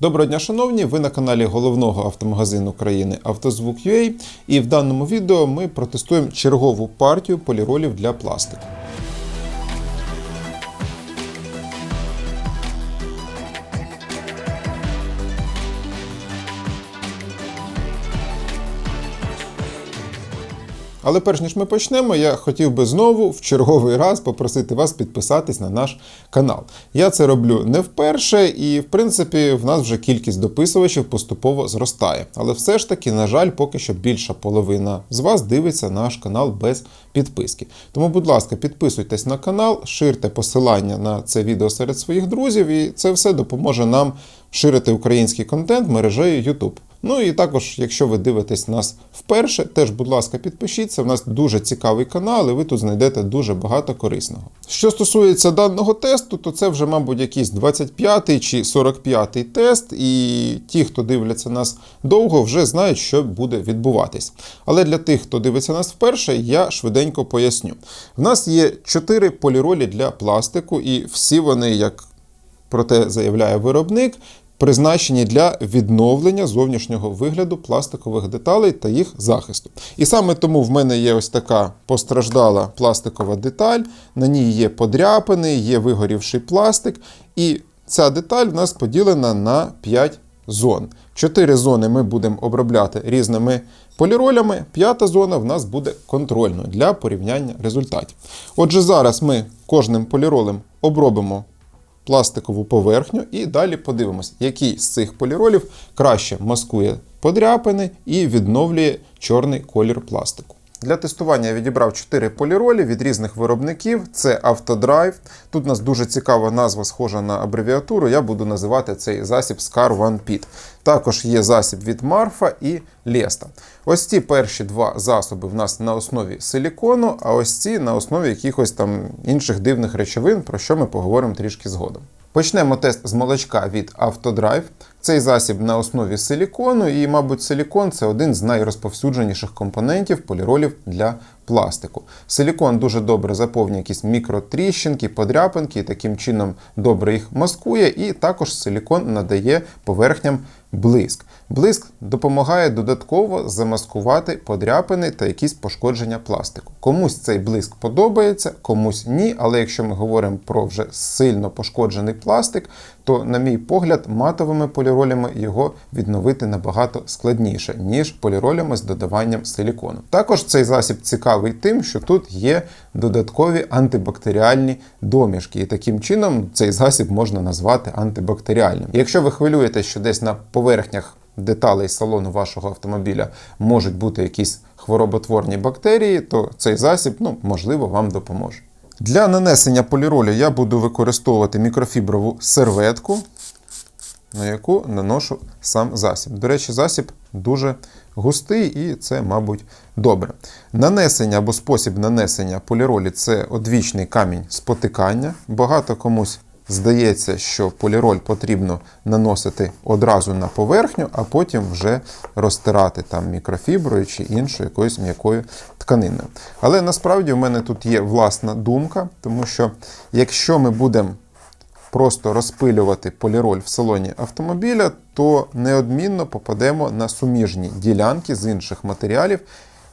Доброго дня, шановні! Ви на каналі головного автомагазину країни «Автозвук.UA» і в даному відео ми протестуємо чергову партію поліролів для пластику. Але перш ніж ми почнемо, я хотів би знову в черговий раз попросити вас підписатись на наш канал. Я це роблю не вперше, і в принципі в нас вже кількість дописувачів поступово зростає. Але все ж таки, на жаль, поки що більша половина з вас дивиться наш канал без підписки. Тому, будь ласка, підписуйтесь на канал, ширте посилання на це відео серед своїх друзів, і це все допоможе нам ширити український контент мережею YouTube. Ну і також, якщо ви дивитесь нас вперше, теж, будь ласка, підпишіться. У нас дуже цікавий канал, і ви тут знайдете дуже багато корисного. Що стосується даного тесту, то це вже, мабуть, якийсь 25-й чи 45-й тест, і ті, хто дивляться нас довго, вже знають, що буде відбуватись. Але для тих, хто дивиться нас вперше, я швиденько поясню. В нас є 4 поліролі для пластику, і всі вони, як про те заявляє виробник, призначені для відновлення зовнішнього вигляду пластикових деталей та їх захисту. І саме тому в мене є ось така постраждала пластикова деталь, на ній є подряпини, є вигорівший пластик, і ця деталь в нас поділена на 5 зон. Чотири зони ми будемо обробляти різними поліролями, п'ята зона в нас буде контрольною для порівняння результатів. Отже, зараз ми кожним поліролем обробимо пластикову поверхню і далі подивимось, який з цих поліролів краще маскує подряпини і відновлює чорний колір пластику. Для тестування я відібрав 4 поліролі від різних виробників. Це Автодрайв. Тут у нас дуже цікава назва, схожа на абревіатуру. Я буду називати цей засіб Scar One Pit. Також є засіб від Марфа і Леста. Ось ці перші два засоби в нас на основі силікону, а ось ці на основі якихось там інших дивних речовин, про що ми поговоримо трішки згодом. Почнемо тест з молочка від Автодрайв. Цей засіб на основі силікону, і, мабуть, силікон це один з найрозповсюдженіших компонентів поліролів для пластику. Силікон дуже добре заповнює якісь мікротріщинки, подряпинки, і таким чином добре їх маскує, і також силікон надає поверхням блиск. Блиск допомагає додатково замаскувати подряпини та якісь пошкодження пластику. Комусь цей блиск подобається, комусь ні. Але якщо ми говоримо про вже сильно пошкоджений пластик, то, на мій погляд, матовими поліролями його відновити набагато складніше, ніж поліролями з додаванням силікону. Також цей засіб цікавий тим, що тут є додаткові антибактеріальні домішки, і таким чином цей засіб можна назвати антибактеріальним. Якщо ви хвилюєте, що десь на поверхнях деталей салону вашого автомобіля можуть бути якісь хвороботворні бактерії, то цей засіб, ну, можливо, вам допоможе. Для нанесення поліролю я буду використовувати мікрофіброву серветку, на яку наношу сам засіб. До речі, засіб дуже густий і це, мабуть, добре. Нанесення або спосіб нанесення поліролі це одвічний камінь спотикання. Багато комусь здається, що поліроль потрібно наносити одразу на поверхню, а потім вже розтирати там мікрофіброю чи іншою якоюсь м'якою тканиною. Але насправді в мене тут є власна думка, тому що якщо ми будемо просто розпилювати поліроль в салоні автомобіля, то неодмінно попадемо на суміжні ділянки з інших матеріалів,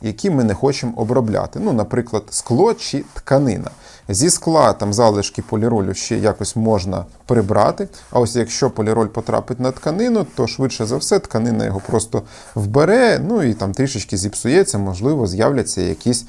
які ми не хочемо обробляти. Ну, наприклад, скло чи тканина. Зі скла там залишки поліролю ще якось можна прибрати. А ось якщо поліроль потрапить на тканину, то швидше за все тканина його просто вбере, ну і там трішечки зіпсується, можливо, з'являться якісь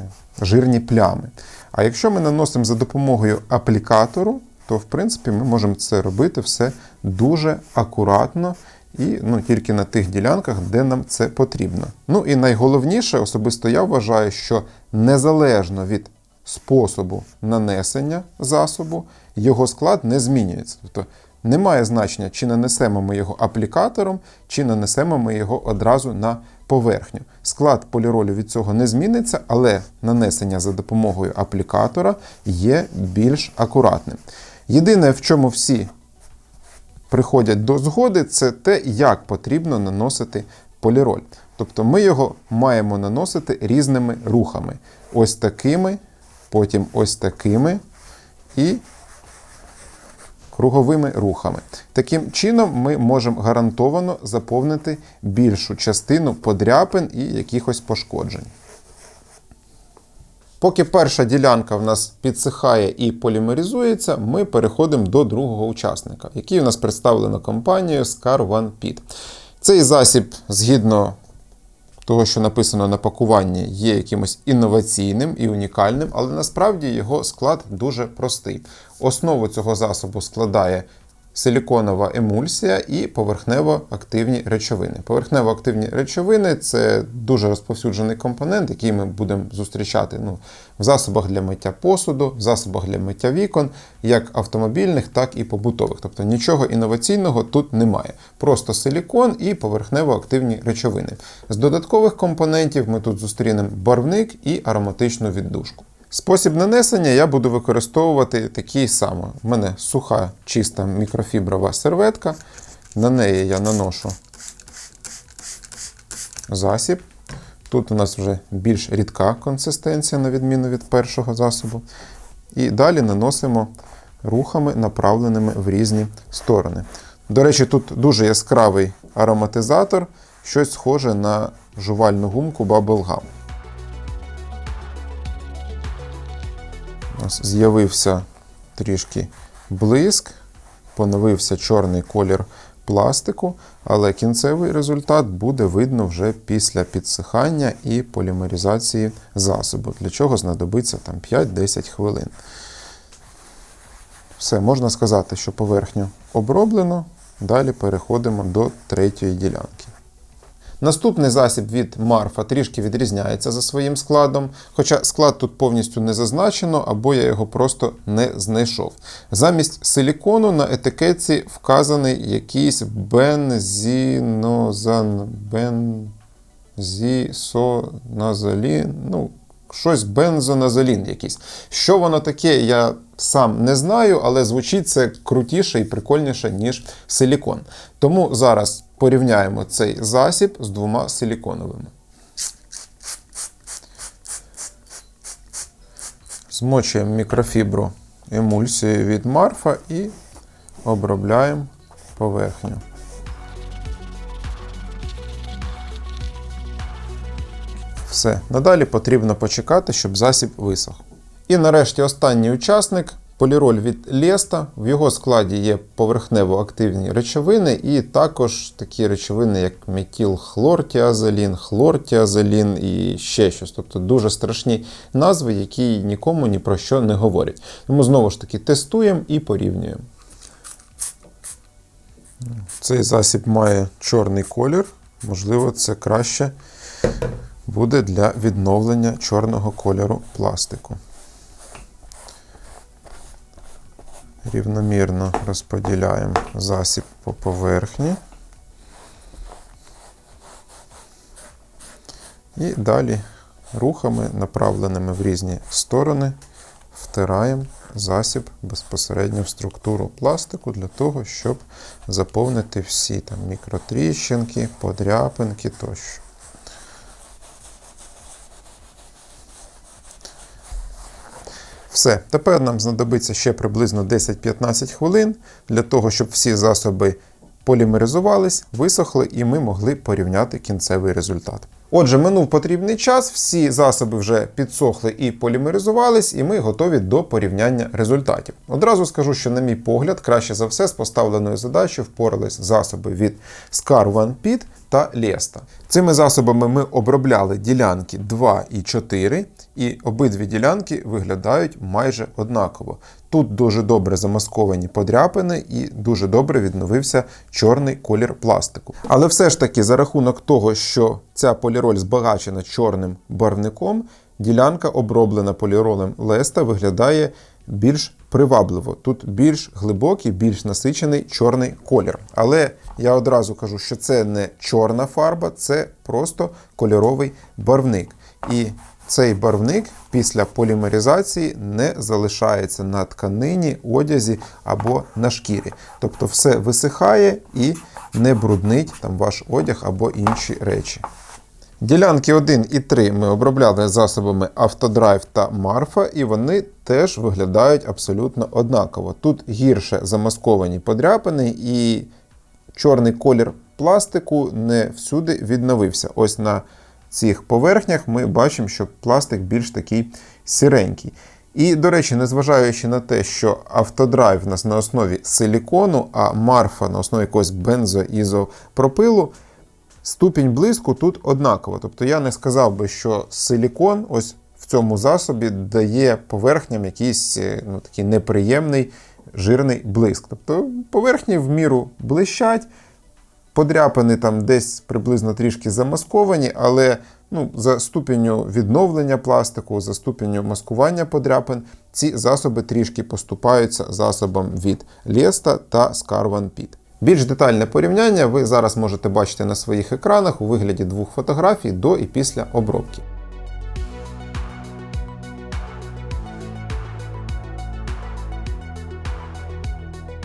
е, жирні плями. А якщо ми наносимо за допомогою аплікатору, то в принципі ми можемо це робити все дуже акуратно і ну, тільки на тих ділянках, де нам це потрібно. Ну і найголовніше, особисто я вважаю, що незалежно від способу нанесення засобу, його склад не змінюється. Тобто немає значення, чи нанесемо ми його аплікатором, чи нанесемо ми його одразу на поверхню. Склад поліролю від цього не зміниться, але нанесення за допомогою аплікатора є більш акуратним. Єдине, в чому всі приходять до згоди, це те, як потрібно наносити поліроль. Тобто ми його маємо наносити різними рухами. Ось такими, потім ось такими. І круговими рухами. Таким чином, ми можемо гарантовано заповнити більшу частину подряпин і якихось пошкоджень. Поки перша ділянка в нас підсихає і полімеризується, ми переходимо до другого учасника, який у нас представлено компанією Scar One. Цей засіб, згідно того, що написано на пакуванні, є якимось інноваційним і унікальним, але насправді його склад дуже простий. Основу цього засобу складає силіконова емульсія і поверхнево-активні речовини. Поверхнево-активні речовини це дуже розповсюджений компонент, який ми будемо зустрічати ну, в засобах для миття посуду, в засобах для миття вікон, як автомобільних, так і побутових. Тобто нічого інноваційного тут немає. Просто силікон і поверхнево-активні речовини. З додаткових компонентів ми тут зустрінемо барвник і ароматичну віддушку. Спосіб нанесення я буду використовувати такий самий. У мене суха, чиста мікрофіброва серветка. На неї я наношу засіб. Тут у нас вже більш рідка консистенція, на відміну від першого засобу. І далі наносимо рухами, направленими в різні сторони. До речі, тут дуже яскравий ароматизатор, щось схоже на жувальну гумку Bubble Gum. З'явився трішки блиск, поновився чорний колір пластику, але кінцевий результат буде видно вже після підсихання і полімеризації засобу, для чого знадобиться там 5-10 хвилин. Все, можна сказати, що поверхню оброблено. Далі переходимо до третьої ділянки. Наступний засіб від Марфа трішки відрізняється за своїм складом, хоча склад тут повністю не зазначено, або я його просто не знайшов. Замість силікону на етикетці вказаний якийсь бензінозан, бензісоназолін, ну, щось бензоназолін якийсь. Що воно таке, я сам не знаю, але звучить це крутіше і прикольніше, ніж силікон. Тому зараз порівняємо цей засіб з двома силіконовими. Змочуємо мікрофібру емульсією від Марфа і обробляємо поверхню. Все. Надалі потрібно почекати, щоб засіб висох. І нарешті останній учасник поліроль від Леста. В його складі є поверхнево-активні речовини, і також такі речовини, як метілхлортіазолін, хлортіазолін і ще щось. Тобто дуже страшні назви, які нікому ні про що не говорять. Тому знову ж таки тестуємо і порівнюємо. Цей засіб має чорний колір, можливо, це краще буде для відновлення чорного кольору пластику. Рівномірно розподіляємо засіб по поверхні. І далі рухами, направленими в різні сторони, втираємо засіб безпосередньо в структуру пластику для того, щоб заповнити всі там мікротріщинки, подряпинки тощо. Все, тепер нам знадобиться ще приблизно 10-15 хвилин для того, щоб всі засоби полімеризувались, висохли і ми могли порівняти кінцевий результат. Отже, минув потрібний час, всі засоби вже підсохли і полімеризувались, і ми готові до порівняння результатів. Одразу скажу, що, на мій погляд, краще за все з поставленою задачею впорались засоби від Scar One Pit та Леста. Цими засобами ми обробляли ділянки 2 і 4, і обидві ділянки виглядають майже однаково. Тут дуже добре замасковані подряпини і дуже добре відновився чорний колір пластику. Але все ж таки, за рахунок того, що ця поліроль збагачена чорним барвником, ділянка, оброблена поліролем Леста, виглядає більш привабливо. Тут більш глибокий, більш насичений чорний колір. Але я одразу кажу, що це не чорна фарба, це просто кольоровий барвник. І цей барвник після полімеризації не залишається на тканині, одязі або на шкірі. Тобто все висихає і не бруднить там ваш одяг або інші речі. Ділянки 1 і 3 ми обробляли засобами Автодрайв та Марфа, і вони теж виглядають абсолютно однаково. Тут гірше замасковані подряпини, і чорний колір пластику не всюди відновився. Ось на цих поверхнях ми бачимо, що пластик більш такий сіренький. І, до речі, незважаючи на те, що автодрайв у нас на основі силікону, а марфа на основі якогось бензоізопропилу, ступінь блиску тут однаково. Тобто я не сказав би, що силікон ось в цьому засобі дає поверхням якийсь е, ну, такий неприємний жирний блиск. Тобто поверхні в міру блищать, подряпини там десь приблизно трішки замасковані, але ну, за ступеню відновлення пластику, за ступеню маскування подряпин, ці засоби трішки поступаються засобам від Леста та Scarvan Pit. Більш детальне порівняння ви зараз можете бачити на своїх екранах у вигляді двох фотографій до і після обробки.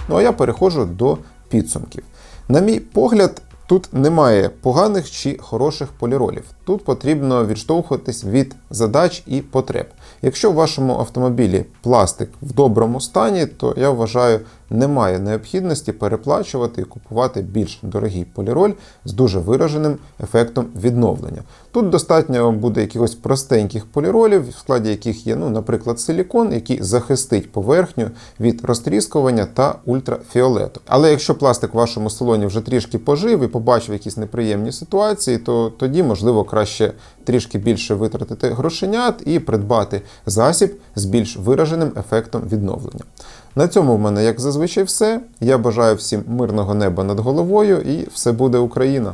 Ну а я переходжу до підсумків. На мій погляд, тут немає поганих чи хороших поліролів. Тут потрібно відштовхуватись від задач і потреб. Якщо в вашому автомобілі пластик в доброму стані, то я вважаю, немає необхідності переплачувати і купувати більш дорогий поліроль з дуже вираженим ефектом відновлення. Тут достатньо буде якихось простеньких поліролів, в складі яких є, ну, наприклад, силікон, який захистить поверхню від розтріскування та ультрафіолету. Але якщо пластик в вашому салоні вже трішки пожив і побачив якісь неприємні ситуації, то тоді, можливо, краще трішки більше витратити грошенят і придбати засіб з більш вираженим ефектом відновлення. На цьому в мене, як зазвичай, все. Я бажаю всім мирного неба над головою і все буде Україна!